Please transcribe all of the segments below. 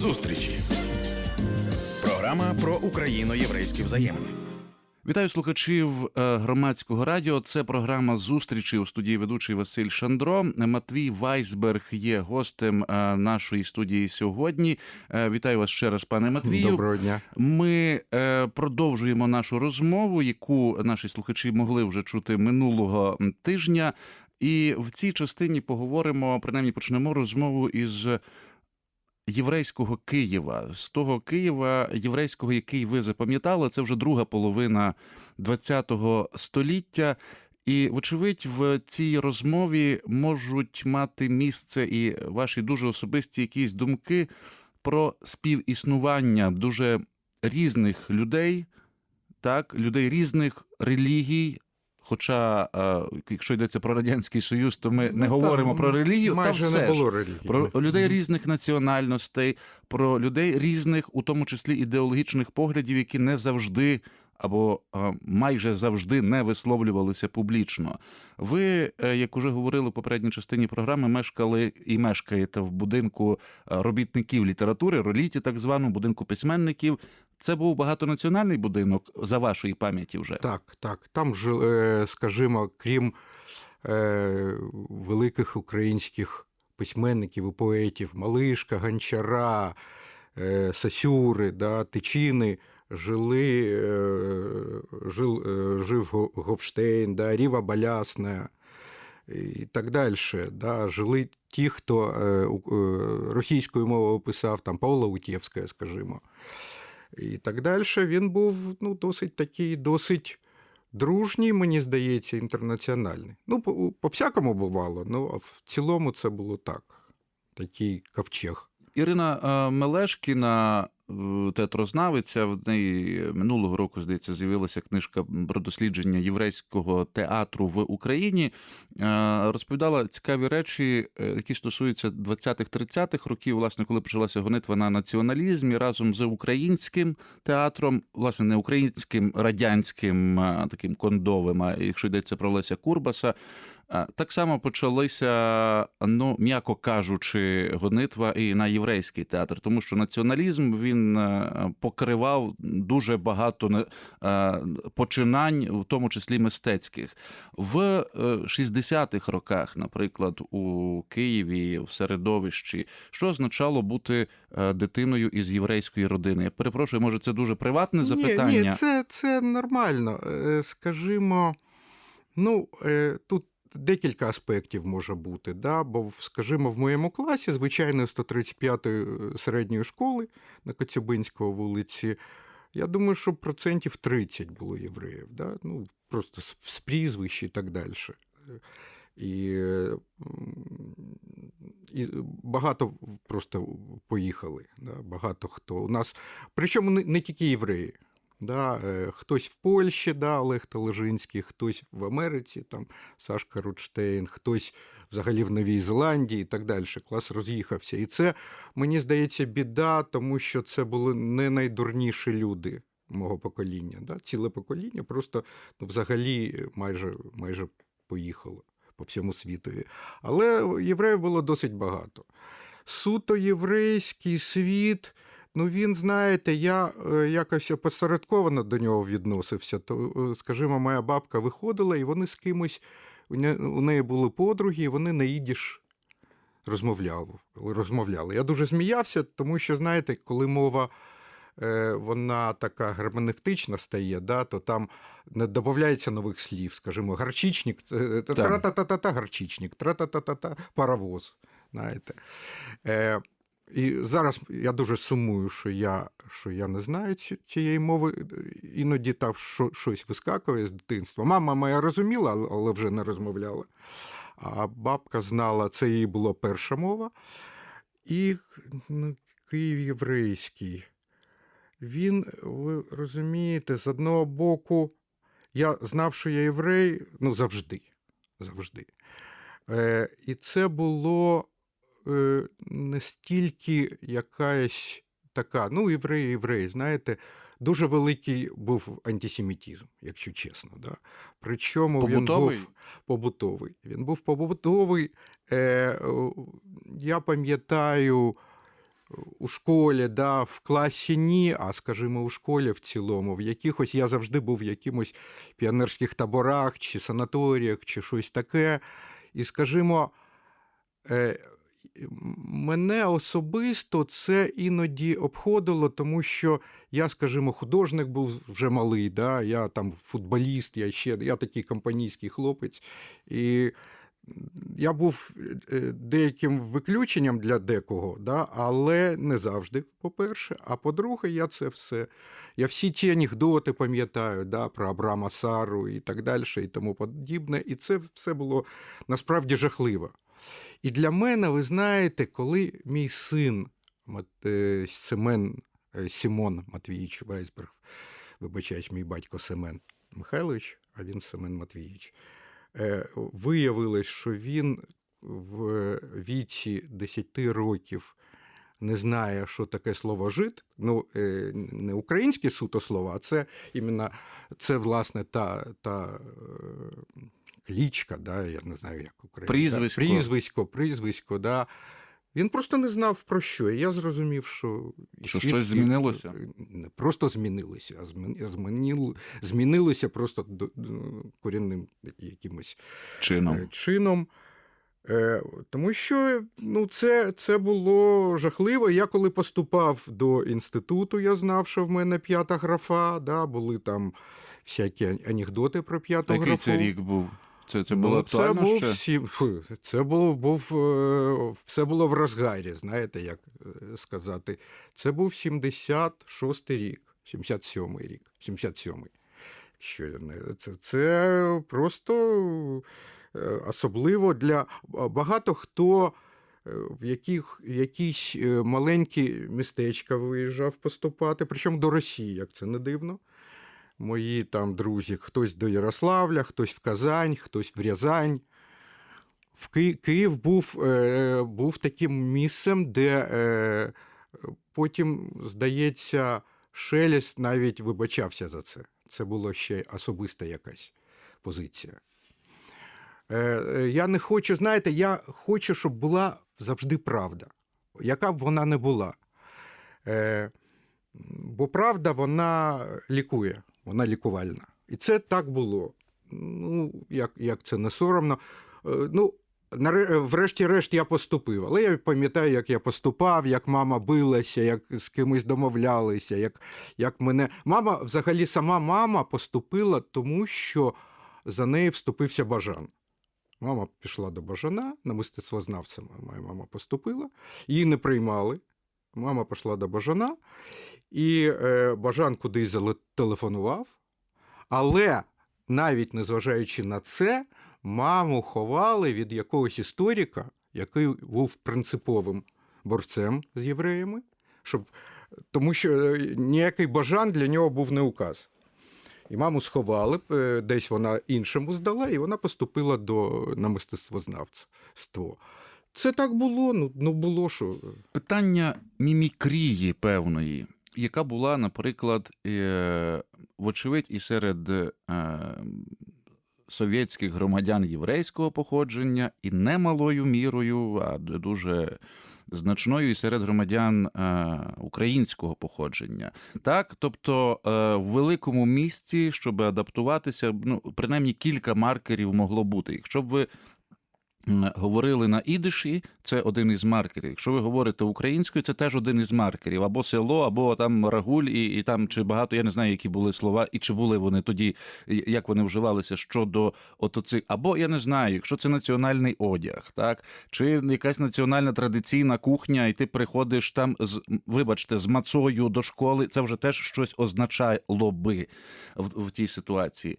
Зустрічі. Програма про україно-єврейські взаємини. Вітаю слухачів е, громадського радіо. Це програма зустрічі у студії ведучий Василь Шандро. Матвій Вайсберг є гостем е, нашої студії сьогодні. Е, Вітаю вас ще раз, пане Матвію. Доброго дня. Ми продовжуємо нашу розмову, яку наші слухачі могли вже чути минулого тижня. І в цій частині поговоримо, принаймні почнемо розмову із єврейського Києва, з того Києва єврейського, який ви запам'ятали, це вже друга половина ХХ століття. І, вочевидь, в цій розмові можуть мати місце і ваші дуже особисті якісь думки про співіснування дуже різних людей, так, людей різних релігій. Хоча, е, якщо йдеться про радянський союз, то ми не Ну, говоримо там про релігію. Майже та все не було релігії. Про людей різних національностей, про людей різних, у тому числі ідеологічних поглядів, які не завжди або майже завжди не висловлювалися публічно. Ви, е, як уже говорили в попередній частині програми, мешкали і мешкаєте в будинку е, робітників літератури, роліті, так званому будинку письменників. Це був багатонаціональний будинок за вашої пам'яті вже. Так, так. Там жили, скажімо, крім е, великих українських письменників і поетів Малишка, Гончара, е, Сасюри, да, Тичини, жили, е, жил, е, жив Го- Говштейн, да, Ріва Балясна і так далі. Да, жили ті, хто е, російською мовою писав, там Павла Утєвська, скажімо. І так далі. Він був ну, досить такий, досить дружній, мені здається, інтернаціональний. Ну, по- по-всякому бувало, ну в цілому це було так. Такий ковчег. Ірина Мелешкіна, театрознавиця, в неї минулого року, здається, з'явилася книжка про дослідження єврейського театру в Україні. Е, Розповідала цікаві речі, е, які стосуються 20-30-х років, власне, коли почалася гонитва на націоналізм і разом з українським театром, власне, не українським радянським таким кондовим, а якщо йдеться про Леся Курбаса. Так само почалися, ну м'яко кажучи, гонитва і на єврейський театр, тому що націоналізм він е, покривав дуже багато е, починань, в тому числі мистецьких. В е, 60-х роках, наприклад, у Києві в середовищі, що означало бути е, дитиною із єврейської родини? Я перепрошую, може, це дуже приватне запитання. Ні, ні це, це нормально. Е, Скажімо, ну, е, тут декілька аспектів може бути. Да? Бо, скажімо, в моєму класі, звичайно, 135-ї середньої школи на Коцюбинського вулиці, я думаю, що процентів 30 було євреїв. Да? Ну, просто з, прізвищ і так далі. І, е, і багато просто поїхали. Да? Багато хто. У нас, причому не, не тільки євреї. Да, е, хтось в Польщі, да, Олег Талежинський, хтось в Америці, там Сашка Рудштейн, хтось взагалі в Новій Зеландії і так далі. Клас роз'їхався. І це, мені здається, біда, тому що це були не найдурніші люди мого покоління. Да? Ціле покоління просто ну, взагалі майже, майже поїхало по всьому світові. Але євреїв було досить багато. Суто єврейський світ. Ну, він, знаєте, я е, якось опосередковано до нього відносився. То, е, скажімо, моя бабка виходила, і вони з кимось, у неї були подруги, і вони на їдіш розмовляли. розмовляли. Я дуже зміявся, тому що, знаєте, коли мова е, вона така герменевтична стає, да, то там не додається нових слів, скажімо, гарчичник, тра-та-та-та-та, гарчичник, тра-та-та-та-та, паровоз. Знаєте. І зараз я дуже сумую, що я, що я не знаю цієї мови. Іноді там що, щось вискакує з дитинства. Мама моя розуміла, але- вже не розмовляла. А бабка знала, це її була перша мова. І ну, Київ єврейський. Він, ви розумієте, з одного боку, я знав, що я єврей, ну, завжди. завжди. Е, і це було не стільки якась така, ну, єврей, єврей, знаєте, дуже великий був антисемітизм, якщо чесно. Да? Причому Побутовий? він був побутовий. Він був побутовий. Е, я пам'ятаю, у школі, да, в класі ні, а скажімо, у школі в цілому, в якихось я завжди був в якимось піонерських таборах чи санаторіях, чи щось таке. І, скажімо, е, мене особисто це іноді обходило, тому що я, скажімо, художник був вже малий, да, я там футболіст, я ще я такий компанійський хлопець. І я був е, деяким виключенням для декого, да, але не завжди, по-перше. А по-друге, я це все. Я всі ті анекдоти пам'ятаю да, про Абрама Сару і так далі, і тому подібне. І це все було насправді жахливо. І для мене, ви знаєте, коли мій син е, Семен е, Сімон Матвійович Вайсберг, вибачаюсь, мій батько Семен Михайлович, а він Семен Матвійович, е, виявилось, що він в віці 10 років не знає, що таке слово жит. Ну, не українське суто слово, а це іменно це, власне, та та клічка, да, я не знаю, як українська. Прізвисько. Прізвисько, прізвисько, да. Він просто не знав про що. І я зрозумів, що Що щось змінилося? Не просто змінилося, а змінило, змінилося просто корінним якимось чином. чином. Е, тому що ну, це це було жахливо. Я коли поступав до інституту, я знав, що в мене п'ята графа, да, були там всякі анекдоти про п'яту графу. Який це рік був? Це це було ну, актуально це був ще? Всі, це було був е, все було в розгарі, знаєте, як е, сказати. Це був 76-й рік, 77-й рік, 77-й. Що це, це просто е, особливо для багато хто. В яких якісь маленькі містечка виїжджав поступати, причому до Росії, як це не дивно мої там друзі, хтось до Ярославля, хтось в Казань, хтось в Рязань. В Ки Київ був е, був таким місцем, де е, потім, здається, Шелест навіть вибачався за це. Це була ще особиста якась позиція. Е, Я не хочу, знаєте, я хочу, щоб була завжди правда, яка б вона не була. Е, Бо правда, вона лікує вона лікувальна. І це так було. Ну, як як це не соромно. Е, ну, Врешті-решт я поступив, але я пам'ятаю, як я поступав, як мама билася, як з кимось домовлялися, як як мене. Мама, взагалі, сама мама поступила, тому що за нею вступився Бажан. Мама пішла до Бажана, на мистецтвознавця моя мама поступила, її не приймали. Мама пішла до Бажана, і е, Бажан кудись зателефонував. Але навіть незважаючи на це, маму ховали від якогось історика, який був принциповим борцем з євреями, щоб, тому що е, ніякий бажан для нього був не указ. І маму сховали, е, десь вона іншому здала, і вона поступила до на мистецтвознавство. Це так було, ну ну було що. Питання мімікрії певної яка була, наприклад, е, вочевидь, і серед е, совєтських громадян єврейського походження, і немалою мірою, а дуже значною і серед громадян е, українського походження. Так, тобто в великому місті, щоб адаптуватися, ну принаймні кілька маркерів могло бути. Якщо б ви говорили на ідиші, це один із маркерів. Якщо ви говорите українською, це теж один із маркерів. Або село, або там рагуль, і і там чи багато, я не знаю, які були слова, і чи були вони тоді, як вони вживалися щодо отоцих, або я не знаю, якщо це національний одяг, так чи якась національна традиційна кухня, і ти приходиш там з вибачте, з мацою до школи, це вже теж щось означало би в, в тій ситуації.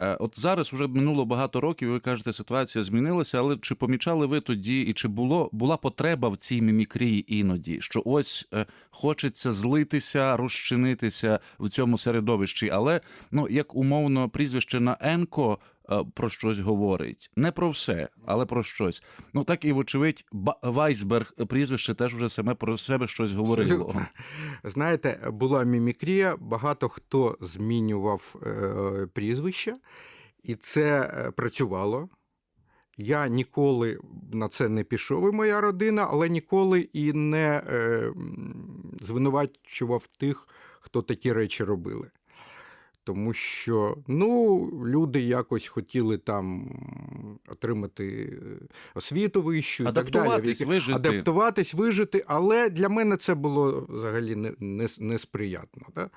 Е, от зараз вже минуло багато років. Ви кажете, ситуація змінилася, але чи помічали ви тоді, і чи було була потреба в цій мімікрії іноді? Що ось е, хочеться злитися, розчинитися в цьому середовищі, але ну як умовно прізвище на Енко про щось говорить. Не про все, але про щось. Ну так і вочевидь, Вайсберг прізвище теж вже саме про себе щось говорило. Знаєте, була мімікрія, багато хто змінював е, прізвище, і це е, працювало. я ніколи на це не пішов, і моя родина, але ніколи і не е, звинувачував тих, хто такі речі робили. Тому що ну, люди якось хотіли там отримати е, освіту вищу. і так далі. Вижити. Адаптуватись, вижити, але для мене це було взагалі не, не, несприятно. Да?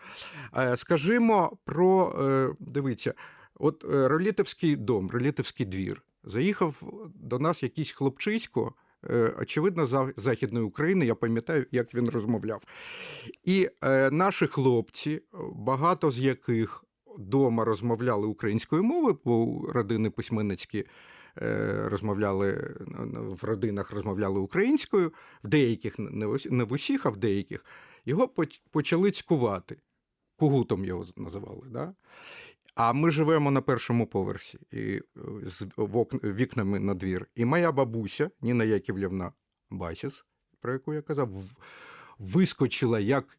Е, Скажімо про, е, дивіться, от Ролітовський дом, Ролітовський двір. Заїхав до нас якийсь хлопчисько, очевидно, Західної України, я пам'ятаю, як він розмовляв. І е, наші хлопці, багато з яких вдома розмовляли українською мовою, бо родини письменницькі е, розмовляли в родинах розмовляли українською, в деяких не в усіх, а в деяких, його поч- почали цькувати. Кугутом його називали. Да? А ми живемо на першому поверсі і е, з вікнами на двір. І моя бабуся, Ніна Яківлівна Басіс, про яку я казав, вискочила як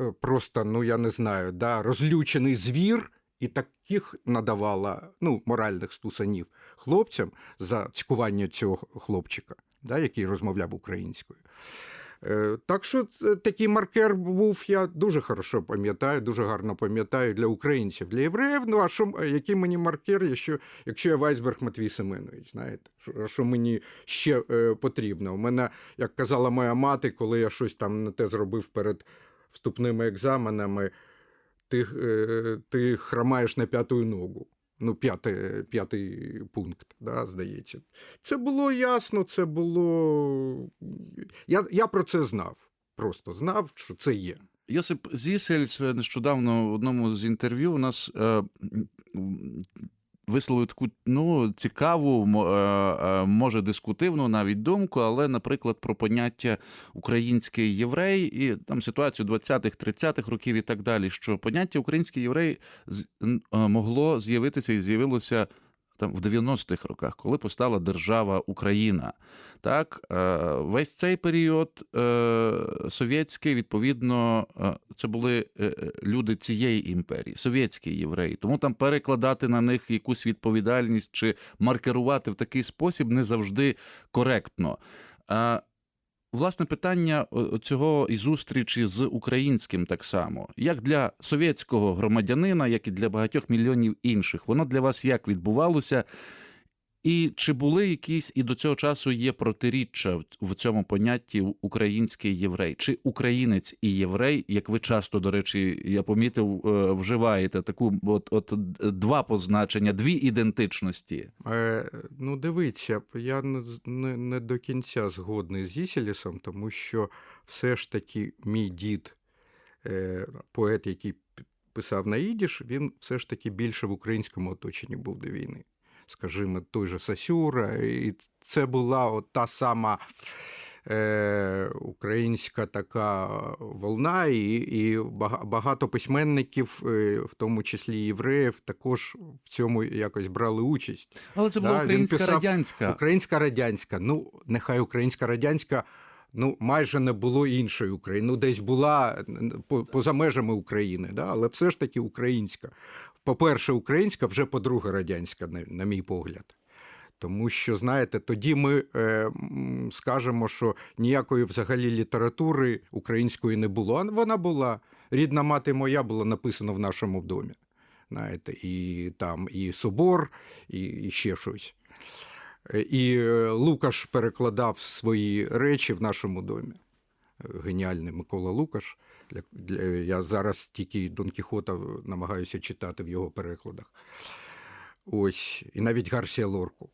е, просто, ну я не знаю, да, розлючений звір, і таких надавала ну, моральних стусанів хлопцям за цькування цього хлопчика, да, який розмовляв українською. Е, Так що такий маркер був, я дуже хорошо пам'ятаю, дуже гарно пам'ятаю для українців, для євреїв. Ну а що м- який мені маркер, якщо, якщо я Вайсберг Матвій Семенович, знаєте, що, мені ще е, потрібно? У мене, як казала моя мати, коли я щось там не те зробив перед вступними екзаменами, ти, е, ти хромаєш на п'яту ногу. Ну, п'ятий, п'ятий пункт, да, здається. Це було ясно, це було. Я, я про це знав. Просто знав, що це є. Йосип Зісельс нещодавно в одному з інтерв'ю у нас е, висловив таку ну, цікаву, е, е, може дискутивну навіть думку, але, наприклад, про поняття український єврей і там ситуацію 20-х, 30-х років і так далі, що поняття український єврей е, могло з'явитися і з'явилося. Там в 90-х роках, коли постала держава Україна, так е, весь цей період е, совєтський, відповідно, е, це були люди цієї імперії, совєтські євреї. Тому там перекладати на них якусь відповідальність чи маркерувати в такий спосіб не завжди коректно. Е, Власне, питання цього і зустрічі з українським так само, як для совєтського громадянина, як і для багатьох мільйонів інших, воно для вас як відбувалося? І чи були якісь і до цього часу є протиріччя в- цьому понятті український єврей? Чи українець і єврей, як ви часто, до речі, я помітив, е, вживаєте таку от, от два позначення, дві ідентичності? Е, ну, дивіться, я не, не, до кінця згодний з Ісілісом, тому що все ж таки мій дід, е, поет, який писав на ідіш, він все ж таки більше в українському оточенні був до війни. Скажімо, той же Сасюра, і це була от та сама. Е, українська така волна, і, і багато письменників, е, в тому числі євреїв, також в цьому якось брали участь. Але це була Да, українська писав радянська. Українська радянська. Ну, нехай українська радянська. Ну, майже не було іншої України. Ну, десь була по- поза межами України, да? але все ж таки українська. По-перше, українська, вже по-друге, радянська, на, мій погляд. Тому що, знаєте, тоді ми е, скажемо, що ніякої взагалі літератури української не було. А вона була. Рідна мати моя була написана в нашому домі. Знаєте, і там і собор, і, і ще щось. Е, І е, Лукаш перекладав свої речі в нашому домі. Е, Геніальний Микола Лукаш. Для, я зараз тільки Дон Кіхота намагаюся читати в його перекладах. Ось, і навіть Гарсія Лорку.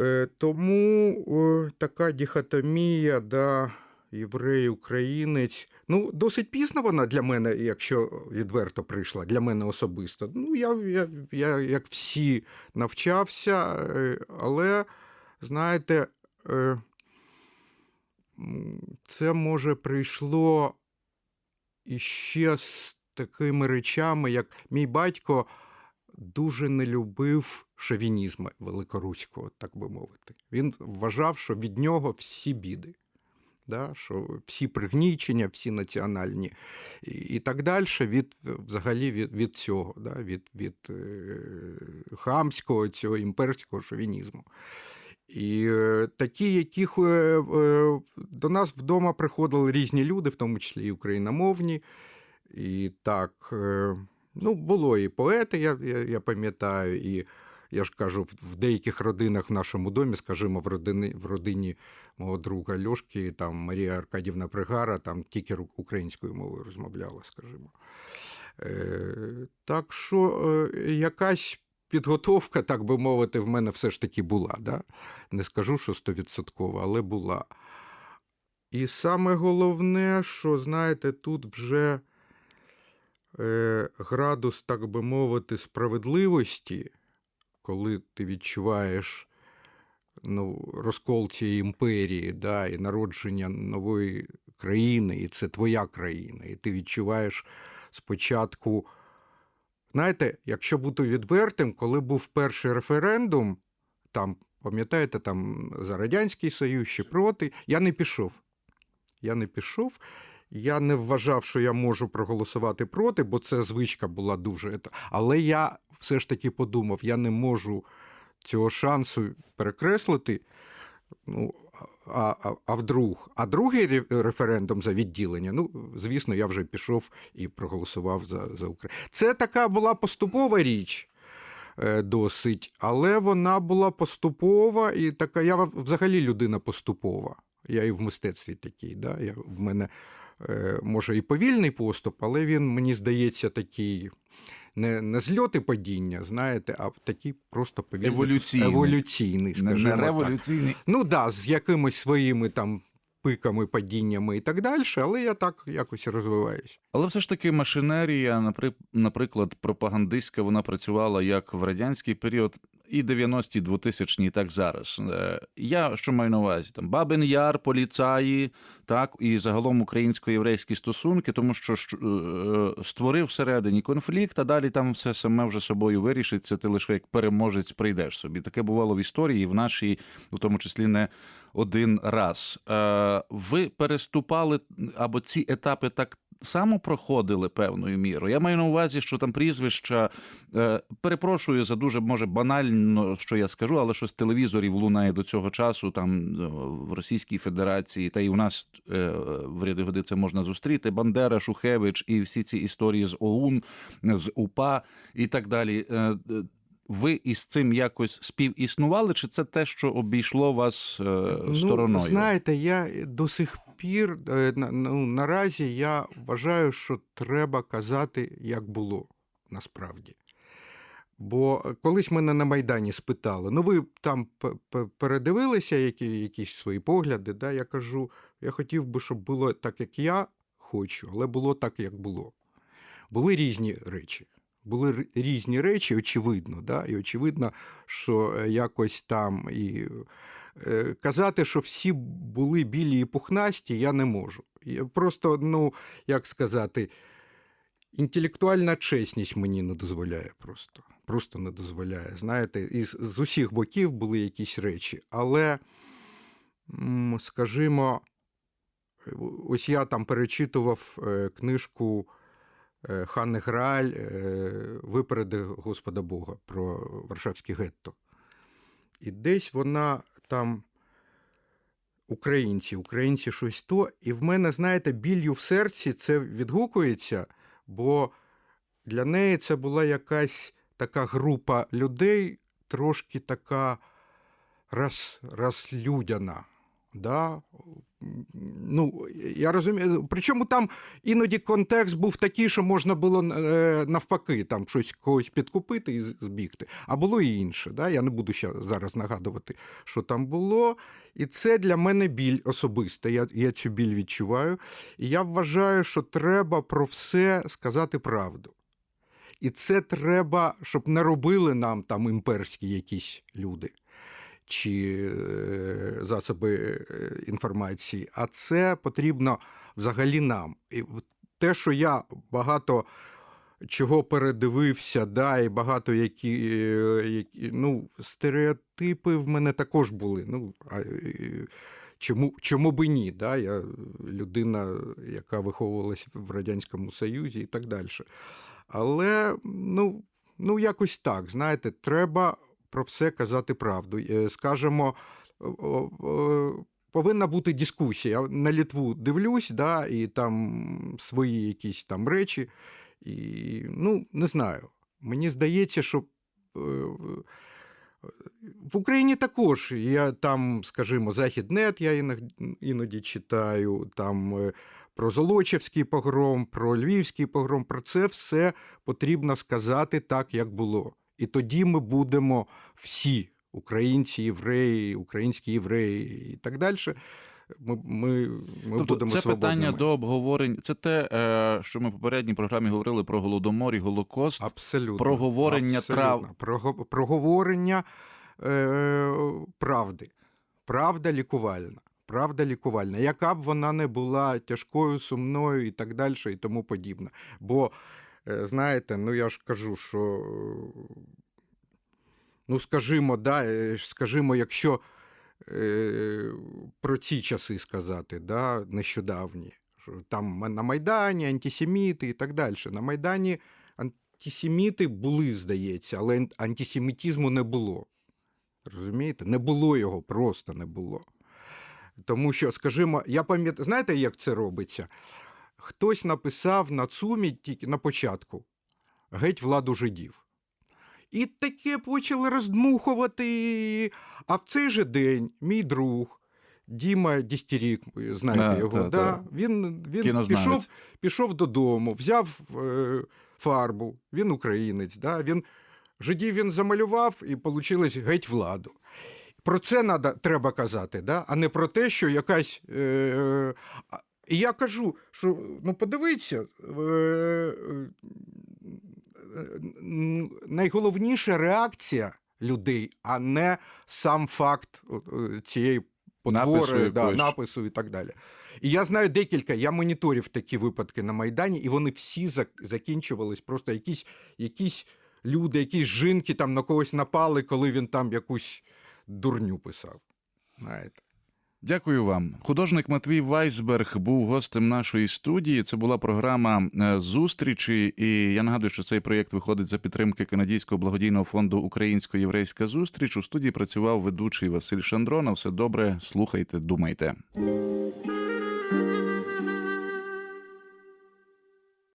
Е, тому о, така дихотомія, да, єврей, українець. Ну, досить пізно вона для мене, якщо відверто прийшла, для мене особисто. Ну, я, я, я як всі навчався, е, але, знаєте, е, це може прийшло іще з такими речами, як мій батько дуже не любив шовінізму великоруського, так би мовити. Він вважав, що від нього всі біди. Да, що всі пригнічення, всі національні і, і так далі від взагалі від, від цього, да, від, від е, хамського цього імперського шовінізму. І е, такі, яких е, е, до нас вдома приходили різні люди, в тому числі і україномовні. І так, ну, було і поети, я, я, я пам'ятаю, і я ж кажу, в- деяких родинах в нашому домі, скажімо, в родині, в родині мого друга Льошки, там Марія Аркадівна Пригара, там тільки українською мовою розмовляла, скажімо. Так що якась підготовка, так би мовити, в мене все ж таки була. Да? Не скажу, що стовідсотково, але була. І саме головне, що, знаєте, тут вже е, градус, так би мовити, справедливості, коли ти відчуваєш ну, розкол цієї імперії, да, і народження нової країни, і це твоя країна, і ти відчуваєш спочатку. Знаєте, якщо бути відвертим, коли був перший референдум, там, пам'ятаєте, там за Радянський Союз чи проти, я не пішов. Я не пішов. Я не вважав, що я можу проголосувати проти, бо це звичка була дуже. Але я все ж таки подумав, я не можу цього шансу перекреслити. Ну, а, а, а вдруг? А другий референдум за відділення, ну, звісно, я вже пішов і проголосував за, за Україну. Це така була поступова річ е, досить, але вона була поступова і така. Я взагалі людина поступова. Я і в мистецтві такий. Да? Я, в мене е, може і повільний поступ, але він, мені здається, такий. Не, не зльоти падіння, знаєте, а такі просто повільні. Еволюційний. еволюційний скажімо не так. революційний. Ну так, да, з якимись своїми там пиками, падіннями і так далі, але я так якось розвиваюсь. Але все ж таки машинерія, наприклад, пропагандистська, вона працювала як в радянський період, і 90-ті, 2000-ні, так зараз. Е, Я що маю на увазі? Там Бабин Яр, поліцаї, так, і загалом українсько-єврейські стосунки, тому що е, створив всередині конфлікт, а далі там все саме вже собою вирішиться. Ти лише як переможець прийдеш собі. Таке бувало в історії, в нашій, в тому числі, не один раз. Е, Ви переступали або ці етапи так само проходили певною мірою. Я маю на увазі, що там прізвища е, перепрошую за дуже може банально, що я скажу, але що з телевізорів лунає до цього часу, там е, в Російській Федерації, та й у нас в ряди годи це можна зустріти. Бандера, Шухевич і всі ці історії з ОУН, з УПА і так далі. Ви із цим якось співіснували, чи це те, що обійшло вас е, стороною? Ну, знаєте, я до сих пір е, на- ну, наразі я вважаю, що треба казати, як було насправді. Бо колись мене на Майдані спитали: ну ви там передивилися які, якісь свої погляди? Да? Я кажу, я хотів би, щоб було так, як я хочу, але було так, як було. Були різні речі. Були різні речі, очевидно, да? і очевидно, що е, якось там і е, казати, що всі були білі і пухнасті, я не можу. Просто, ну, як сказати, інтелектуальна чесність мені не дозволяє просто. Просто не дозволяє. Знаєте, і з, усіх боків були якісь речі. Але, скажімо, е, ось я там перечитував книжку Ханни Грааль е, Випереди Господа Бога про Варшавське гетто. І десь вона там. Українці, українці щось то. І в мене, знаєте, білью в серці це відгукується, бо для неї це була якась така група людей, трошки така роз, розлюдяна. Да? Ну, я розумію. Причому там іноді контекст був такий, що можна було е, навпаки там щось когось підкупити і збігти. А було і інше. Да? Я не буду ще зараз нагадувати, що там було. І це для мене біль особиста. Я, я цю біль відчуваю. І я вважаю, що треба про все сказати правду. І це треба, щоб не робили нам там імперські якісь люди чи е, засоби е, інформації, а це потрібно взагалі нам. І те, що я багато чого передивився, да, і багато які, е, які ну, стереотипи в мене також були. Ну, а, чому, чому би ні? Да? Я людина, яка виховувалась в Радянському Союзі і так далі. Але ну, ну якось так, знаєте, треба про все казати правду. Е, Скажемо, повинна бути дискусія. Я на Літву дивлюсь, да, і там свої якісь там речі. І, ну, не знаю. Мені здається, що. е, В Україні також я там, скажімо, Західнет я іноді, іноді читаю, там е, про Золочевський погром, про Львівський погром, про це все потрібно сказати так, як було. І тоді ми будемо всі, українці, євреї, українські євреї і так далі. Ми, ми, ми Тобто будемо це питання свободними. до обговорень. Це те, е, що ми в попередній програмі говорили про голодомор і голокост. Абсолютно. проговорення трав. Проговорення е, правди. Правда лікувальна. Правда лікувальна. Яка б вона не була тяжкою, сумною і так далі, і тому подібне. Бо, знаєте, ну я ж кажу, що. е, Ну, скажімо, да, е, скажімо, якщо про ці часи сказати, да, нещодавні, що там на Майдані антисеміти і так далі. На Майдані антисеміти були, здається, але ан- антисемітизму не було. Розумієте? Не було його, просто не було. Тому що, скажімо, я пам'ятаю, знаєте, як це робиться? Хтось написав на ЦУМі тільки на початку геть владу жидів. І таке почали роздмухувати. А в цей же день мій друг Діма Дістерік, ви знаєте А, його, та, да, та. він, він пішов, пішов додому, взяв е, фарбу, він українець, да, він, жидів він замалював і вийшло геть владу. Про це треба казати, да? а не про те, що якась. Е, і я кажу, що ну подивіться, н- найголовніша реакція людей, а не сам факт е, цієї потвори, да, напису і так далі. І я знаю декілька, я моніторив такі випадки на Майдані, і вони всі закінчувались. Просто якісь, якісь люди, якісь жінки там на когось напали, коли він там якусь дурню писав. Знаєте. Дякую вам. Художник Матвій Вайсберг був гостем нашої студії. Це була програма е, зустрічі. І я нагадую, що цей проєкт виходить за підтримки Канадійського благодійного фонду Українсько-єврейська зустріч. У студії працював ведучий Василь Шандро. Все добре. Слухайте, думайте.